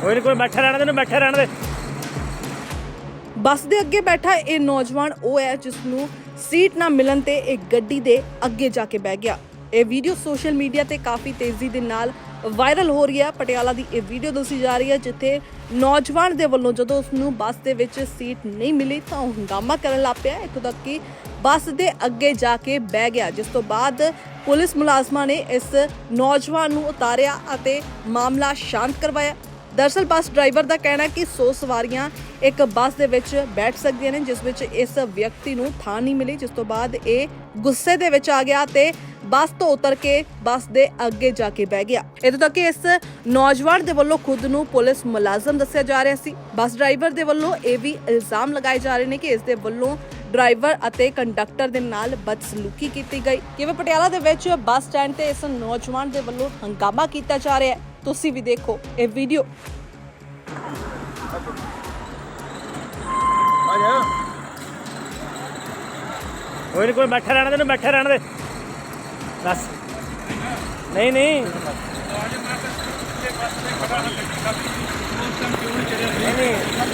ਕੋਈ ਨਹੀਂ ਕੋਈ ਬੈਠਾ ਰਹਿਣ ਦੇ ਨੂੰ ਬੈਠੇ ਰਹਿਣ ਦੇ। ਬੱਸ ਦੇ ਅੱਗੇ ਬੈਠਾ ਇਹ ਨੌਜਵਾਨ, ਉਹ ਹੈ ਜਿਸ ਨੂੰ ਸੀਟ ਨਾ ਮਿਲਣ ਤੇ ਇੱਕ ਗੱਡੀ ਦੇ ਅੱਗੇ ਜਾ ਕੇ ਬਹਿ ਗਿਆ। ਇਹ ਵੀਡੀਓ ਸੋਸ਼ਲ ਮੀਡੀਆ ਤੇ ਕਾਫੀ ਤੇਜ਼ੀ ਦੇ ਨਾਲ ਵਾਇਰਲ ਹੋ ਰਹੀ ਹੈ। ਪਟਿਆਲਾ ਦੀ ਇਹ ਵੀਡੀਓ ਦੱਸੀ ਜਾ ਰਹੀ ਹੈ, ਜਿੱਥੇ ਨੌਜਵਾਨ ਦੇ ਵੱਲੋਂ ਜਦੋਂ ਉਸ ਨੂੰ ਬੱਸ ਦੇ ਵਿੱਚ ਸੀਟ ਨਹੀਂ ਮਿਲੀ ਤਾਂ ਉਹ ਹੰਗਾਮਾ ਕਰਨ ਲੱਗ ਪਿਆ। ਇੱਥੋਂ ਤੱਕ ਕਿ ਬੱਸ ਦੇ ਅੱਗੇ ਜਾ ਕੇ ਬਹਿ ਗਿਆ, ਜਿਸ ਤੋਂ ਬਾਅਦ ਪੁਲਿਸ ਮੁਲਾਜ਼ਮਾਂ ਨੇ ਇਸ ਨੌਜਵਾਨ ਨੂੰ ਉਤਾਰਿਆ ਅਤੇ ਮਾਮਲਾ ਸ਼ਾਂਤ ਕਰਵਾਇਆ। ਦਰਅਸਲ ਬੱਸ ਡਰਾਈਵਰ ਦਾ ਕਹਿਣਾ ਕਿ 100 ਸਵਾਰੀਆਂ ਇੱਕ ਬੱਸ ਦੇ ਵਿੱਚ ਬੈਠ ਸਕਦੀਆਂ ਨੇ, ਜਿਸ ਵਿੱਚ ਇਸ ਵਿਅਕਤੀ ਨੂੰ ਥਾਂ ਨਹੀਂ ਮਿਲੀ, ਜਿਸ ਤੋਂ ਬਾਅਦ ਇਹ ਗੁੱਸੇ ਦੇ ਵਿੱਚ ਆ ਗਿਆ ਤੇ ਬੱਸ ਤੋਂ ਉਤਰ ਕੇ ਬੱਸ ਦੇ ਅੱਗੇ ਜਾ ਕੇ ਬਹਿ ਗਿਆ। ਇਦੋਂ ਤੱਕ ਕਿ ਇਸ ਨੌਜਵਾਨ ਦੇ ਵੱਲੋਂ ਖੁਦ ਨੂੰ ਪੁਲਿਸ ਮੁਲਾਜ਼ਮ ਦੱਸਿਆ ਜਾ ਰਿਹਾ ਸੀ। ਬੱਸ ਡਰਾਈਵਰ ਦੇ ਵੱਲੋਂ ਇਹ ਵੀ ਇਲਜ਼ਾਮ ਲਗਾਏ ਜਾ ਰਹੇ ਨੇ ਕਿ ਇਸ ਦੇ ਵੱਲੋਂ ਡਰਾਈਵਰ ਅਤੇ ਕੰਡਕਟਰ ਦੇ ਨਾਲ ਬਦਸਲੂਕੀ ਕੀਤੀ ਗਈ। ਕਿਵੇਂ ਪਟਿਆਲਾ ਦੇ ਵਿੱਚ ਬੱਸ ਸਟੈਂਡ ਤੇ ਇਸ ਨੌਜਵਾਨ ਦੇ ਵੱਲੋਂ ਹੰਗਾਮਾ ਕੀਤਾ ਜਾ ਰਿਹਾ ਹੈ? ਤੁਸੀਂ ਵੀ ਦੇਖੋ ਇਹ ਵੀਡੀਓ ਕੋਈ ਨਹੀਂ ਕੋਈ ਬੈਠਾ ਰਹਿਣ ਦੇ ਨੂੰ ਬੈਠੇ ਰਹਿਣ ਦੇ। ਬਸ ਨਹੀਂ ਨਹੀਂ।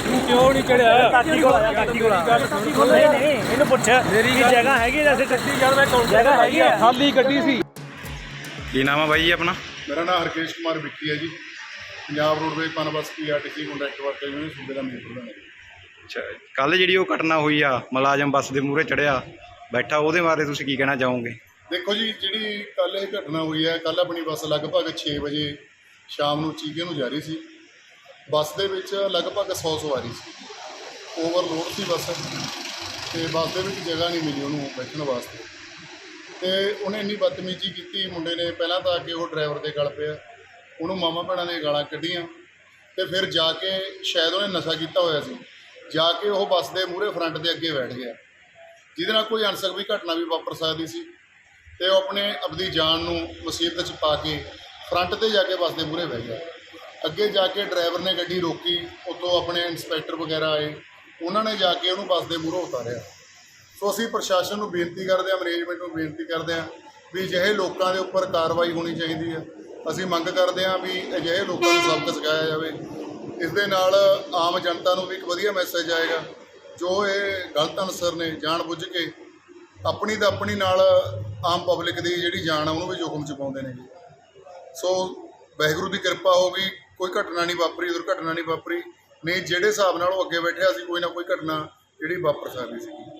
ਤੂੰ ਕਿਉਂ ਨਹੀਂ ਚੜਿਆ? ਕਾਕੀ ਕੋਲ ਆਇਆ ਕਾਕੀ ਕੋਲ ਨਹੀਂ ਨਹੀਂ ਇਹਨੂੰ ਪੁੱਛ। ਕੀ ਜਗ੍ਹਾ ਹੈਗੀ ਜੈਸੇ ਚੱਕੀ ਜਦ ਮੈਂ ਕੌਣ ਜਗ੍ਹਾ ਹੈਗੀ ਆ। ਖਾਲੀ ਗੱਡੀ ਸੀ। ਕੀ ਨਾਮ ਆ ਬਾਈ ਜੀ ਆਪਣਾ? ਮੇਰਾ ਨਾਮ ਹਰਕੇਸ਼ ਕੁਮਾਰ ਵਿੱਕੀ ਹੈ ji. Punjab roadways PUNBUS PRTC contract worker union ਸੂਬੇ ਦਾ ਮੇਨ ਪ੍ਰਧਾਨ ਹੈ। ਅੱਛਾ ਕੱਲ ਜਿਹੜੀ ਉਹ ਘਟਨਾ ਹੋਈ ਆ ਮੁਲਾਜ਼ਮ ਬੱਸ ਦੇ ਮੂਹਰੇ ਚੜਿਆ ਬੈਠਾ ਉਹਦੇ ਬਾਰੇ ਤੁਸੀਂ ਕੀ ਕਹਿਣਾ ਚਾਹੋਗੇ? ਦੇਖੋ ਜੀ ਜਿਹੜੀ ਕੱਲ ਇਹ ਘਟਨਾ ਹੋਈ ਹੈ ਕੱਲ ਆਪਣੀ ਬੱਸ ਲਗਭਗ 6 ਵਜੇ ਸ਼ਾਮ ਨੂੰ ਚੀਗੇ ਨੂੰ ਜਾ ਰਹੀ ਸੀ। ਬੱਸ ਦੇ ਵਿੱਚ ਲਗਭਗ 100 ਸਵਾਰੀ ਸੀ। ਓਵਰਲੋਡ ਸੀ ਬੱਸ ਤੇ ਬੱਸ ਦੇ ਵਿੱਚ ਜਗ੍ਹਾ ਨਹੀਂ ਮਿਲੀ ਉਹਨੂੰ ਬੈਠਣ ਵਾਸਤੇ। ਤੇ ਉਹਨੇ ਇੰਨੀ ਬਦਤਮੀਜ਼ੀ ਕੀਤੀ ਮੁੰਡੇ ਨੇ, ਪਹਿਲਾਂ ਤਾਂ ਅੱਗੇ ਉਹ ਡਰਾਈਵਰ ਦੇ ਗਲ ਪਿਆ। ਉਹਨੂੰ ਮਾਮਾ ਭੈਣਾਂ ਨੇ ਗਾਲਾਂ ਕੱਢੀਆਂ। ਤੇ ਫਿਰ ਜਾ ਕੇ ਸ਼ਾਇਦ ਉਹਨੇ ਨਸ਼ਾ ਕੀਤਾ ਹੋਇਆ ਸੀ। ਜਾ ਕੇ ਉਹ ਬੱਸ ਦੇ ਮੂਹਰੇ ਫਰੰਟ ਦੇ ਅੱਗੇ ਬੈਠ ਗਿਆ। ਜਿਹਦੇ ਨਾਲ ਕੋਈ ਅਣਸਖਵੀ ਘਟਨਾ ਵੀ ਵਾਪਰ ਸਕਦੀ ਸੀ। ਤੇ ਉਹ ਆਪਣੇ ਆਪਦੀ ਜਾਨ ਨੂੰ ਮੁਸੀਬਤ 'ਚ ਪਾ ਕੇ ਫਰੰਟ ਤੇ ਜਾ ਕੇ ਬੱਸ ਦੇ ਮੂਹਰੇ ਬਹਿ ਗਿਆ। ਅੱਗੇ ਜਾ ਕੇ ਡਰਾਈਵਰ ਨੇ ਗੱਡੀ ਰੋਕੀ। ਉਤੋਂ ਆਪਣੇ ਇੰਸਪੈਕਟਰ ਵਗੈਰਾ ਆਏ। ਉਹਨਾਂ ਨੇ ਜਾ ਕੇ ਉਹਨੂੰ ਬੱਸ ਦੇ ਮੂਹਰੋਂ ਉਤਾਰਿਆ। ਸੋ ਅਸੀਂ ਪ੍ਰਸ਼ਾਸਨ ਨੂੰ ਬੇਨਤੀ ਕਰਦੇ ਹਾਂ ਮੈਨੇਜਮੈਂਟ ਨੂੰ ਬੇਨਤੀ ਕਰਦੇ ਹਾਂ ਵੀ ਅਜਿਹੇ ਲੋਕਾਂ ਦੇ ਉੱਪਰ ਕਾਰਵਾਈ ਹੋਣੀ ਚਾਹੀਦੀ ਹੈ। ਅਸੀਂ ਮੰਗ ਕਰਦੇ ਹਾਂ ਵੀ ਅਜਿਹੇ ਲੋਕਾਂ ਨੂੰ ਸਬਕ ਸਿਖਾਇਆ ਜਾਵੇ। ਇਸ ਦੇ ਨਾਲ ਆਮ ਜਨਤਾ ਨੂੰ ਵੀ ਇੱਕ ਵਧੀਆ ਮੈਸੇਜ ਆਏਗਾ। ਜੋ ਇਹ ਗਲਤ ਅਨਸਰ ਨੇ, ਜਾਣ ਬੁੱਝ ਕੇ ਆਪਣੀ ਤਾਂ ਆਪਣੀ ਨਾਲ ਆਮ ਪਬਲਿਕ ਦੀ ਜਿਹੜੀ ਜਾਨ ਆ, ਉਹਨੂੰ ਵੀ ਜੋਖਮ ਚ ਪਾਉਂਦੇ ਨੇ ਸੋ ਵਾਹਿਗੁਰੂ ਦੀ ਕਿਰਪਾ ਹੋ ਗਈ, ਕੋਈ ਘਟਨਾ ਨਹੀਂ ਵਾਪਰੀ, ਦੁਰਘਟਨਾ ਨਹੀਂ ਵਾਪਰੀ। ਨਹੀਂ, ਜਿਹੜੇ ਹਿਸਾਬ ਨਾਲ ਉਹ ਅੱਗੇ ਬੈਠਿਆ ਸੀ ਕੋਈ ਨਾ ਕੋਈ ਘਟਨਾ ਜਿਹੜੀ ਵਾਪਰ ਸਕਦੀ ਸੀ।